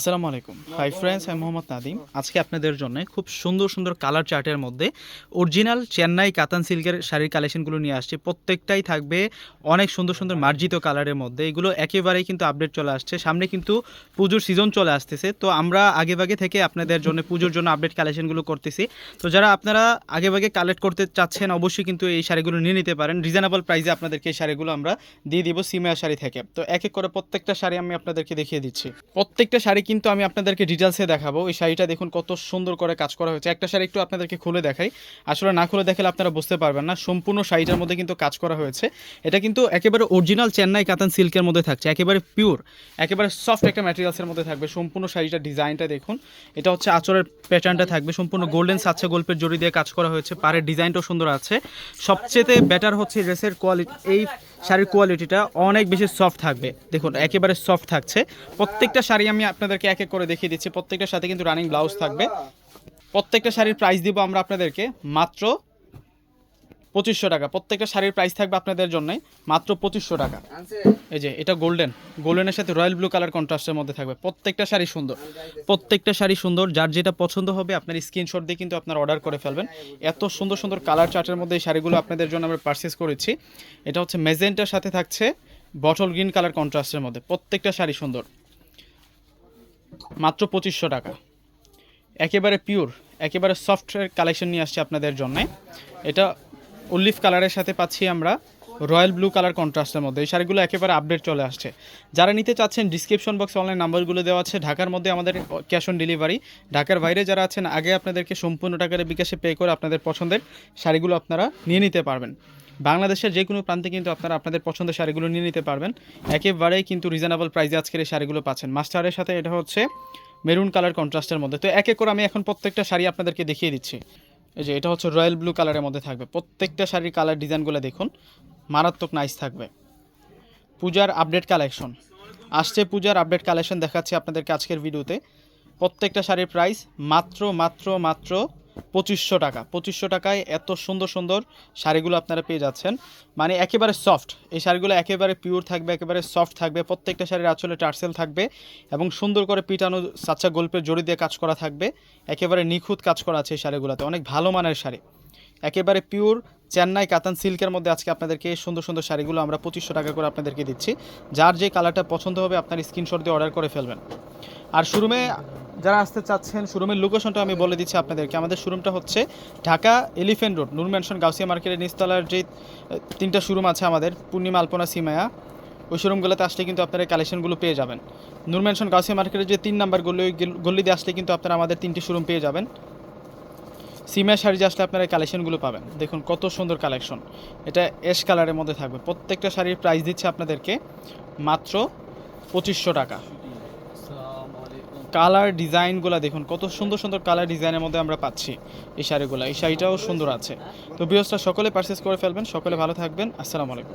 আসসালামু আলাইকুম। Hi friends আমি মোহাম্মদ নাদিম আজকে আপনাদের জন্য খুব সুন্দর সুন্দর কালার চার্টের মধ্যে অরিজিনাল চেন্নাই কাতান সিল্কের শাড়ির কালেকশনগুলো নিয়ে আসছে। প্রত্যেকটাই থাকবে অনেক সুন্দর সুন্দর মার্জিত কালারের মধ্যে। এগুলো একেবারেই কিন্তু আপডেট চলে আসছে। সামনে কিন্তু পুজোর সিজন চলে আসতেছে। তো আমরা আগেভাগে থেকে আপনাদের জন্য পুজোর জন্য আপডেট কালেকশনগুলো করতেছি। তো যারা আপনারা আগেভাগে কালেক্ট করতে চাচ্ছেন, অবশ্যই কিন্তু এই শাড়িগুলো নিয়ে নিতে পারেন। রিজনেবল প্রাইসে আপনাদেরকে এই শাড়িগুলো আমরা দিয়ে দিব সিমিয়া শাড়ি থেকে। তো এক এক করে প্রত্যেকটা শাড়ি আমি আপনাদেরকে দেখিয়ে দিচ্ছি। প্রত্যেকটা শাড়ি কিন্তু আমি আপনাদেরকে ডিটেলসে দেখাবো। এই শাড়িটা দেখুন কত সুন্দর করে কাজ করা হয়েছে। একটা শাড়ি একটু আপনাদেরকে খুলে দেখাই। আসলে না খুলে দেখালে আপনারা বুঝতে পারবেন না। সম্পূর্ণ শাড়িটার মধ্যে কিন্তু কাজ করা হয়েছে। এটা কিন্তু একেবারে অরিজিনাল চেন্নাই কাতান সিল্কের মধ্যে থাকছে। একেবারে পিওর একেবারে সফট একটা ম্যাটেরিয়ালসের মধ্যে থাকবে। সম্পূর্ণ শাড়িটার ডিজাইনটা দেখুন। এটা হচ্ছে আচরের প্যাটার্নটা থাকবে। সম্পূর্ণ গোল্ডেন সাচ্চা গল্পের জড়ি দিয়ে কাজ করা হয়েছে। পাড়ের ডিজাইনটাও সুন্দর আছে। সবচেয়ে বেটার হচ্ছে ড্রেসের কোয়ালিটি এই শাড়ির কোয়ালিটিটা অনেক বেশি সফট থাকবে। দেখুন, একেবারে সফট থাকছে। প্রত্যেকটা শাড়ি আমি আপনাদেরকে এক এক করে দেখিয়ে দিচ্ছি। প্রত্যেকটার সাথে কিন্তু রানিং ব্লাউজ থাকবে। প্রত্যেকটা শাড়ির প্রাইস দিব আমরা আপনাদেরকে মাত্র পঁচিশশো টাকা। প্রত্যেকটা শাড়ির প্রাইস থাকবে আপনাদের জন্য মাত্র পঁচিশশো টাকা। এই যে এটা গোল্ডেন গোল্ডেনের সাথে রয়্যাল ব্লু কালার কন্ট্রাস্টের মধ্যে থাকবে। প্রত্যেকটা শাড়ি সুন্দর। প্রত্যেকটা শাড়ি সুন্দর। যার যেটা পছন্দ হবে আপনার স্ক্রিনশট দিয়ে কিন্তু আপনার অর্ডার করে ফেলবেন। এত সুন্দর সুন্দর কালার চার্টের মধ্যে এই শাড়িগুলো আপনাদের জন্য আমরা পারচেস করেছি। এটা হচ্ছে মেজেন্টার সাথে থাকছে বটল গ্রিন কালার কন্ট্রাস্টের মধ্যে। প্রত্যেকটা শাড়ি সুন্দর। মাত্র পঁচিশশো টাকা। একেবারে পিওর একেবারে সফটওয়্যার কালেকশন নিয়ে আসছে আপনাদের জন্য। এটা উল্লিফ কালারের সাথে পাচ্ছি আমরা রয়্যাল ব্লু কালার কন্ট্রাস্টের মধ্যে। এই শাড়িগুলো একেবারে আপডেট চলে আসছে। যারা নিতে চাচ্ছেন ডিসক্রিপশন বক্সে অনলাইন নাম্বারগুলো দেওয়া আছে। ঢাকার মধ্যে আমাদের ক্যাশ অন ডেলিভারি ঢাকার বাইরে যারা আছেন, আগে আপনাদেরকে সম্পূর্ণ টাকার বিকাশে পে করে আপনাদের পছন্দের শাড়িগুলো আপনারা নিয়ে নিতে পারবেন। বাংলাদেশের যে কোনো প্রান্তে কিন্তু আপনারা আপনাদের পছন্দের শাড়িগুলো নিয়ে নিতে পারবেন। একেবারেই কিন্তু রিজনেবল প্রাইসে আজকের এই শাড়িগুলো পাচ্ছেন। মাস্টারের সাথে এটা হচ্ছে মেরুন কালার কন্ট্রাস্টের মধ্যে। তো এক এক করে আমি এখন প্রত্যেকটা শাড়ি আপনাদেরকে দেখিয়ে দিচ্ছি। এই যে এটা হচ্ছে রয়্যাল ব্লু কালারের মধ্যে থাকবে। প্রত্যেকটা শাড়ির কালার ডিজাইনগুলো দেখুন, মারাত্মক নাইস থাকবে। পূজার আপডেট কালেকশন আসছে পূজার আপডেট কালেকশন দেখাচ্ছি আপনাদেরকে আজকের ভিডিওতে। প্রত্যেকটা শাড়ির প্রাইস মাত্র মাত্র মাত্র পঁচিশশো টাকা। পঁচিশশো টাকায় এত সুন্দর সুন্দর শাড়িগুলো আপনারা পেয়ে যাচ্ছেন। মানে একেবারে সফট এই শাড়িগুলো একেবারে পিওর থাকবে, একেবারে সফট থাকবে। প্রত্যেকটা শাড়ির আঁচলে টার্সেল থাকবে এবং সুন্দর করে পিটানো সাচ্চা গল্পের জড়ি দিয়ে কাজ করা থাকবে। একেবারে নিখুঁত কাজ করা আছে এই শাড়িগুলোতে। অনেক ভালো মানের শাড়ি। একেবারে পিওর চেন্নাই কাতান সিল্কের মধ্যে আজকে আপনাদেরকে সুন্দর সুন্দর শাড়িগুলো আমরা পঁচিশশো টাকা করে আপনাদেরকে দিচ্ছি। যার যে কালারটা পছন্দ হবে আপনার স্ক্রিনশট দিয়ে অর্ডার করে ফেলবেন। আর শোরুমে যারা আসতে চাচ্ছেন শোরুমের লোকেশনটা আমি বলে দিচ্ছি আপনাদেরকে। আমাদের শোরুমটা হচ্ছে Dhaka elephant road Noor mansion Gausia মার্কেটের নিচতলার যে তিনটা শোরুম আছে আমাদের পূর্ণিমা আলপনা সিমায়া ওই শোরুমগুলোতে আসলে কিন্তু আপনারা কালেকশনগুলো পেয়ে যাবেন। নুর ম্যানশন গাউসিয়া মার্কেটের যে তিন নাম্বার গলি, ওই গেল- গলিতে আসলে কিন্তু আপনারা আমাদের তিনটি শোরুম পেয়ে যাবেন। সিমিয়া শাড়ি আসলে আপনারা কালেকশনগুলো পাবেন। দেখুন কত সুন্দর কালেকশন এটা এস কালারের মধ্যে থাকবে। প্রত্যেকটা শাড়ির প্রাইস দিচ্ছে আপনাদেরকে মাত্র পঁচিশশো টাকা। কালার ডিজাইনগুলো দেখুন, কত সুন্দর সুন্দর কালার ডিজাইনের মধ্যে আমরা পাচ্ছি এই শাড়িগুলো। এই শাড়িটাও সুন্দর আছে। তো বৃহস্পতি সকলে পারচেস করে ফেলবেন, সকলে ভালো থাকবেন। আসসালামু আলাইকুম।